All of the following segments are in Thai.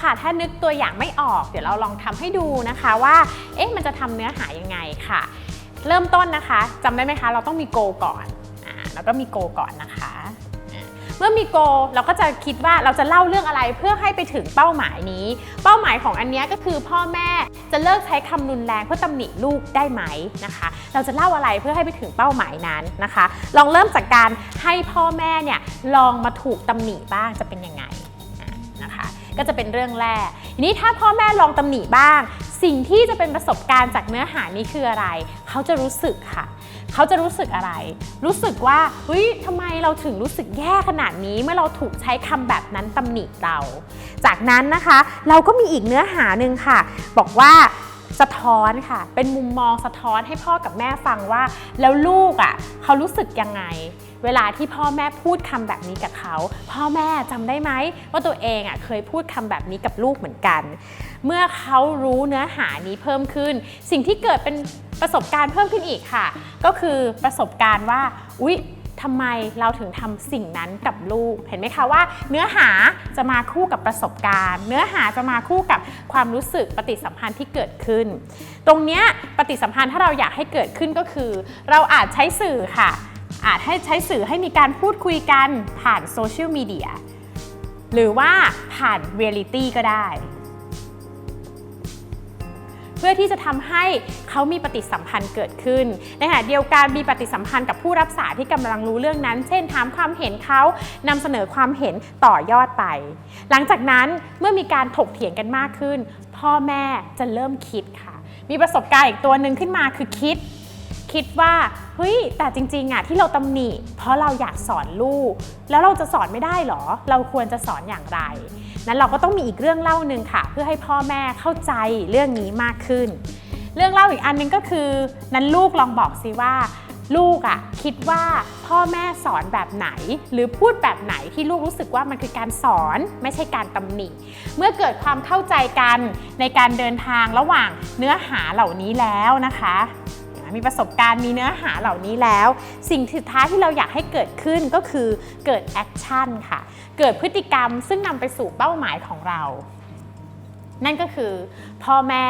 ค่ะ ถ้านึกตัวอย่างไม่ออก เดี๋ยวเราลองทำให้ดูนะคะว่า เอ๊ะ มันจะทำเนื้อหายังไงค่ะ เริ่มต้นนะคะจำได้ไหมคะ เราต้องมีโกก่อนอ่าแล้วก็มีโกก่อนนะคะ เมื่อมีโกเราก็จะคิดว่าเราจะเล่าเรื่องอะไรเพื่อให้ไปถึงเป้าหมายนี้ เป้าหมายของอันนี้ก็คือพ่อแม่จะเลิกใช้คำรุนแรงเพื่อตำหนิลูกได้ไหมนะคะ เราจะเล่าอะไรเพื่อให้ไปถึงเป้าหมายนั้นนะคะ ลองเริ่มจากการให้พ่อแม่เนี่ยลองมาถูกตำหนิบ้างจะเป็นยังไงนะคะ ก็จะเป็นเรื่องแรก ทีนี้ถ้าพ่อแม่ลองตำหนิบ้าง สิ่งที่จะเป็นประสบการณ์จากเนื้อหานี้คืออะไร เขาจะรู้สึกค่ะ เขาจะรู้สึกอะไร รู้สึกว่าเฮ้ยทำไมเราถึงรู้สึกแย่ขนาดนี้ เมื่อเราถูกใช้คำแบบนั้นตำหนิเรา จากนั้นนะคะ เราก็มีอีกเนื้อหาหนึ่งค่ะ บอกว่า สะท้อนค่ะ เป็นมุมมองสะท้อนให้พ่อกับแม่ฟังว่า แล้วลูกอะเขารู้สึกยังไง เวลาที่พ่อแม่พูดคำแบบนี้กับเขา พ่อแม่จำได้ไหมว่าตัวเองอะเคยพูดคำแบบนี้กับลูกเหมือนกัน เมื่อเขารู้เนื้อหานี้เพิ่มขึ้น สิ่งที่เกิดเป็นประสบการณ์เพิ่มขึ้นอีกค่ะ ก็คือประสบการณ์ว่า อุ๊ย ทำไมเราถึงทำสิ่งนั้นกับลูก เห็นไหมคะว่า เนื้อหาจะมาคู่กับประสบการณ์ เนื้อหาจะมาคู่กับความรู้สึกปฏิสัมพันธ์ที่เกิดขึ้น ตรงนี้ปฏิสัมพันธ์ถ้าเราอยากให้เกิดขึ้นก็คือ เราอาจใช้สื่อค่ะ อาจให้ใช้สื่อให้มีการพูดคุยกันผ่านโซเชียลมีเดียหรือว่าผ่านเรียลิตี้ก็ได้ พื่อที่จะทำให้เขามีปฏิสัมพันธ์เกิดขึ้นในขณะเดียวกันมีปฏิสัมพันธ์กับผู้รับสารที่กำลังรู้เรื่องนั้น เช่นถามความเห็นเขานำเสนอความเห็นต่อยอดไป หลังจากนั้นเมื่อมีการถกเถียงกันมากขึ้น พ่อแม่จะเริ่มคิดค่ะ มีประสบการณ์อีกตัวหนึ่งขึ้นมาคือคิด คิดว่า เฮ้ยแต่จริงๆอะที่เราตำหนิ เพราะเราอยากสอนลูก แล้วเราจะสอนไม่ได้หรอ เราควรจะสอนอย่างไร นั้นเราก็ต้องมีอีกเรื่องเล่าหนึ่งค่ะ เพื่อให้พ่อแม่เข้าใจเรื่องนี้มากขึ้น เรื่องเล่าอีกอันหนึงก็คือนั้นลูกลองบอกสิว่า ลูกอะคิดว่าพ่อแม่สอนแบบไหน หรือพูดแบบไหนที่ลูกรู้สึกว่ามันคือการสอนไม่ใช่การตำหนิ เมื่อเกิดความเข้าใจกันในการเดินทางระหว่างเนื้อหาเหล่านี้แล้วนะคะ มีประสบการณ์มีเนื้อหาเหล่านี้แล้ว สิ่งสุดท้ายที่เราอยากให้เกิดขึ้นก็คือเกิดแอคชั่นค่ะ เกิดพฤติกรรมซึ่งนำไปสู่เป้าหมายของเรานั่นก็คือพ่อแม่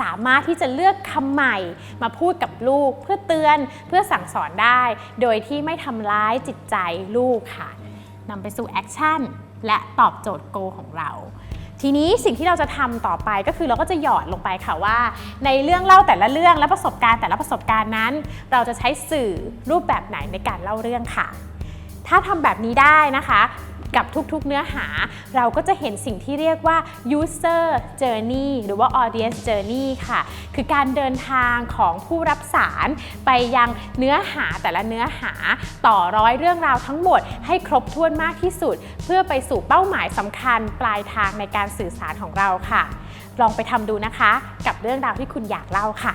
สามารถที่จะเลือกคำใหม่มาพูดกับลูก เพื่อเตือนเพื่อสั่งสอนได้ โดยที่ไม่ทำร้ายจิตใจลูกค่ะนำไปสู่แอคชั่นและตอบโจทย์โกของเรา ทีนี้สิ่งที่เราจะทำต่อไปก็คือเราก็จะหยอดลงไปค่ะว่า ในเรื่องเล่าแต่ละเรื่องและประสบการณ์แต่ละประสบการณ์นั้น เราจะใช้สื่อรูปแบบไหนในการเล่าเรื่องค่ะ ถ้าทำแบบนี้ได้นะคะ กับทุกๆเนื้อหา เราก็จะเห็นสิ่งที่เรียกว่า user journey หรือว่า audience journey ค่ะ คือการเดินทางของผู้รับสารไปยังเนื้อหาแต่ละเนื้อหาต่อร้อยเรื่องราวทั้งหมด ให้ครบถ้วนมากที่สุด เพื่อไปสู่เป้าหมายสำคัญปลายทางในการสื่อสารของเราค่ะ ลองไปทำดูนะคะ กับเรื่องราวที่คุณอยากเล่าค่ะ